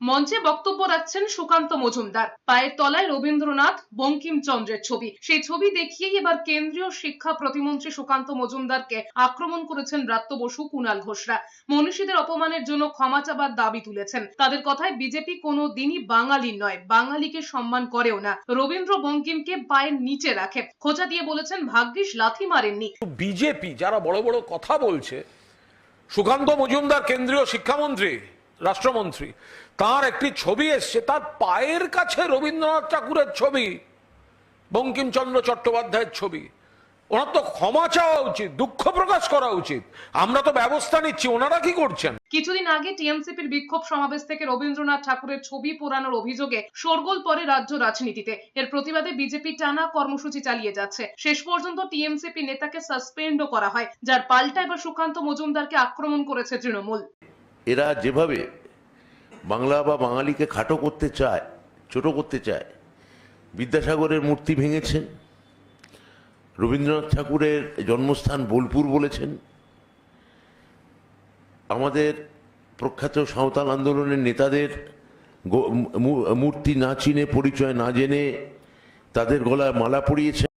মঞ্চে বক্তব্য রাখছেন সুকান্ত মজুমদার। পায়ের তলায় রবীন্দ্রনাথ, বঙ্কিমচন্দ্রের ছবি। সেই ছবি দেখিয়েই এবার কেন্দ্রীয় শিক্ষা প্রতিমন্ত্রী সুকান্ত মজুমদারকে আক্রমণ করেছেন ব্রাত্য বসু কুণাল ঘোষরা। মনীষীদের অপমানের জন্য ক্ষমা চাবার দাবি তুলেছেন। তাদের কথায় বিজেপি কোনো দিনই বাঙালি নয়, বাঙালিকে সম্মান করেও না। রবীন্দ্র বঙ্কিমকে পায়ের নিচে রাখে। খোঁচা দিয়ে বলেছেন, ভাগ্যিস, লাথি মারেননি। বিজেপি যারা বড় বড় কথা বলছে, সুকান্ত মজুমদার কেন্দ্রীয় শিক্ষামন্ত্রী রাষ্ট্রমন্ত্রী, তার একটি ছবি এসছে, তার পায়ের কাছে রবীন্দ্রনাথ ঠাকুরের ছবি, বঙ্কিমচন্দ্র চট্টোপাধ্যায়ের ছবি। ওনার তো ক্ষমা চাওয়া উচিত, দুঃখ প্রকাশ করা উচিত। আমরা তো ব্যবস্থা নিচ্ছি, ওনারা কি করছেন? কিছুদিন আগে টিএমসিপির বিক্ষোভ সমাবেশ থেকে রবীন্দ্রনাথ ঠাকুরের ছবি পোড়ানোর অভিযোগে শোরগোল পরে রাজ্য রাজনীতিতে। এর প্রতিবাদে বিজেপি টানা কর্মসূচি চালিয়ে যাচ্ছে। শেষ পর্যন্ত টিএমসিপি নেতাকে সাসপেন্ডও করা হয়, যার পাল্টা এবার সুকান্ত মজুমদারকে আক্রমণ করেছে তৃণমূল। এরা যেভাবে বাংলা বা বাঙালিকে খাটো করতে চায়, ছোট করতে চায়, বিদ্যাসাগরের মূর্তি ভেঙেছেন রবীন্দ্রনাথ ঠাকুরের জন্মস্থান বোলপুর বলেছেন, আমাদের প্রখ্যাত সাঁওতাল আন্দোলনের নেতাদের মূর্তি না চিনে, পরিচয় না জেনে তাদের গলায় মালা পরিয়েছেন